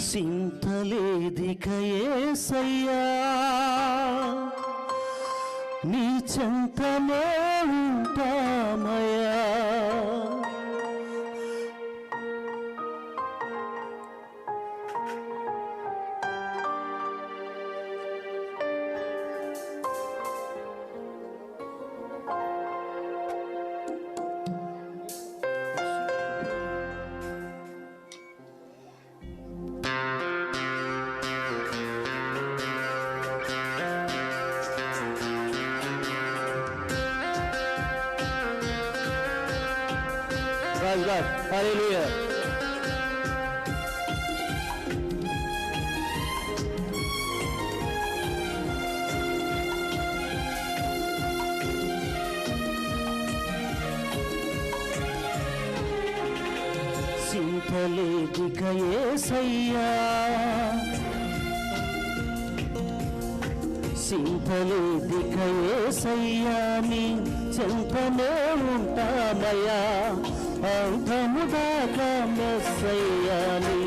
సింతలేదికయేసయ్యా నీ చెంతనే ఉంటామయ్యా. రాజు రాజ్ హల్లెలూయా సింతలేదికయేసయ్యా సింతలేదికయేసయ్యా మీ చెంతనే ఉంటామయ్యా. అంతము మెస్సయ్యాలి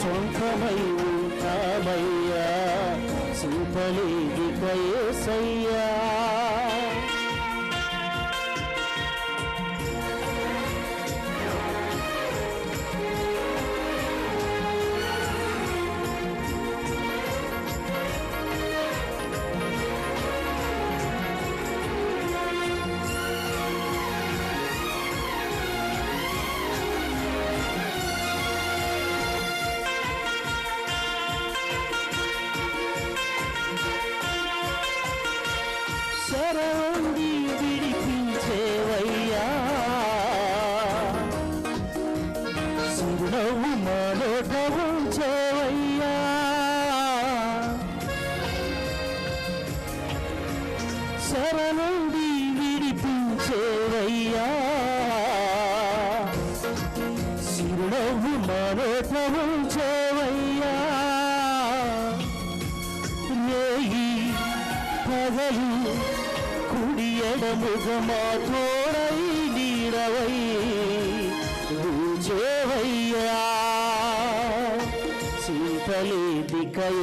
సొంతమై ఉంటామయ్యా సింతలేదికయేసయ్యా శరణి విడిపించేవయ్యా. చిరునవ్వు మాలోట ఉంచేవయ్యా శరణి విడిపించేవయ్యా. చిరునవ్వు మాలోట ఉంచేవయ్యా పగలు కుడి ఎడముగ మా తోడై నీడవై రూచేవయ్యా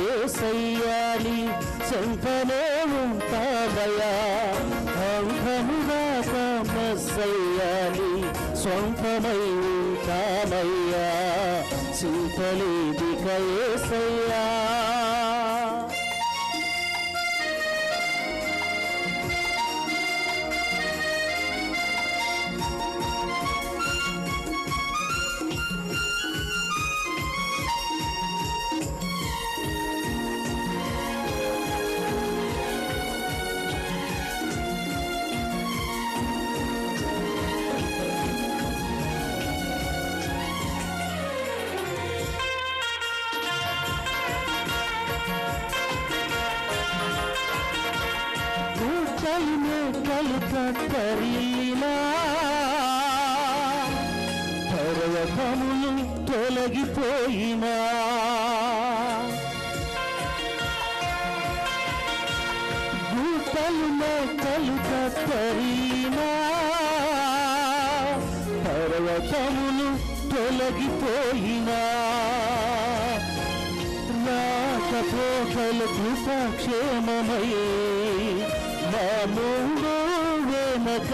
సీతలేదికయేసయ్యాలి చెంతనే ఉంటాదయా అంకముగా సమస్సయ్యాలి సొంతమై ఉంటామయ్యా సీతలేదికయేసయ్యా గుట్టలు మేకలు కత్తరీనా పర్వతములు తొలగిపోయినా. గుట్టలు మేకలు కత్తరీనా పర్వతములు తొలగిపోయినా. రాకపోకలు కృపక్షేమమై మా వెనక